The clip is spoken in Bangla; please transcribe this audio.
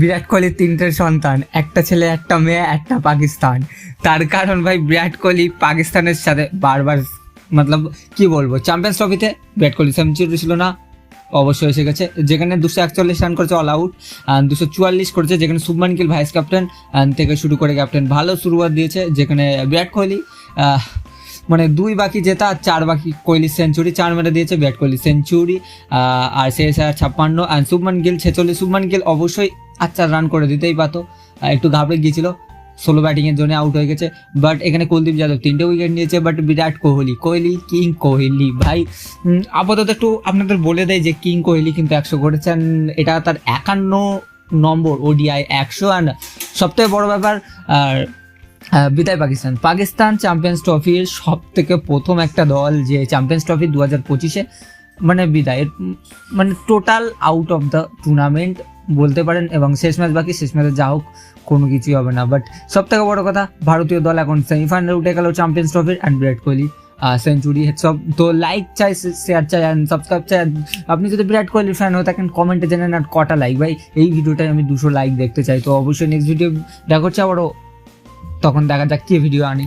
বিরাট কোহলির তিনটে সন্তান, একটা ছেলে, একটা মেয়ে, একটা পাকিস্তান। তার কারণ ভাই, বিরাট কোহলি পাকিস্তানের সাথে বারবার, মতলব কি বলব চ্যাম্পিয়ন্স ট্রফিতে বিরাট কোহলি সেঞ্চুরি ছিল না, অবশ্যই এসে গেছে। যেখানে দুশো একচল্লিশ রান করেছে অল আউট দুশো চুয়াল্লিশ করেছে যেখানে শুভমান গিল ভাইস ক্যাপ্টেন থেকে শুরু করে ক্যাপ্টেন ভালো শুরুয়াত দিয়েছে, যেখানে বিরাট কোহলি মানে দুই বাকি জেতা আর চার বাকি কোহলি সেঞ্চুরি, চার মেরে দিয়েছে বিরাট কোহলি সেঞ্চুরি। আর শেষ আর ছাপ্পান্ন আর শুভমান গিল ছেচল্লিশ। শুভমান গিল অবশ্যই আচ্ছা রান করে দিতেই পারতো। একটু ঘাবড়ে গিয়েছিল সোলো ব্যাটিংয়ের জন্য আউট হয়ে গেছে। বাট এখানে কুলদীপ যাদব তিনটে উইকেট নিয়েছে বাট বিরাট কোহলি কোহলি কিং কোহলি, ভাই। আপাতত একটু আপনাদের বলে দেয় যে কিং কোহলি কিন্তু একশো করেছেন। এটা তার একান্ন নম্বর ওডিআই একশো। অ্যান্ড সবথেকে বড় ব্যাপার, আর বিদায় পাকিস্তান। পাকিস্তান চ্যাম্পিয়ন্স ট্রফির সব থেকে প্রথম একটা দল যে চ্যাম্পিয়ন্স ট্রফি দু হাজার পঁচিশে মানে বিদায়। মানে total out of the tournament বলতে পারেন এবং শেষ ম্যাচ বাকি, শেষ ম্যাচে যা হোক, কোনো কিছুই হবে না। বাট সব থেকে বড় কথা, ভারতীয় দল এখন সেমিফাইনালে উঠে গেল চ্যাম্পিয়ন্স ট্রফির অ্যান্ড বিরাট কোহলি সেঞ্চুরি সব। তো লাইক চাই শেয়ার চাই অ্যান্ড সাবস্ক্রাইব চাই। আপনি যদি বিরাট কোহলির ফ্যান হয়ে থাকেন কমেন্টে জানেন আর কটা লাইক ভাই, এই ভিডিওটায় আমি দুশো লাইক দেখতে চাই। তো অবশ্যই নেক্সট ভিডিও দেখা হচ্ছে আবারও তখন দেখা যাক কে ভিডিও আনি।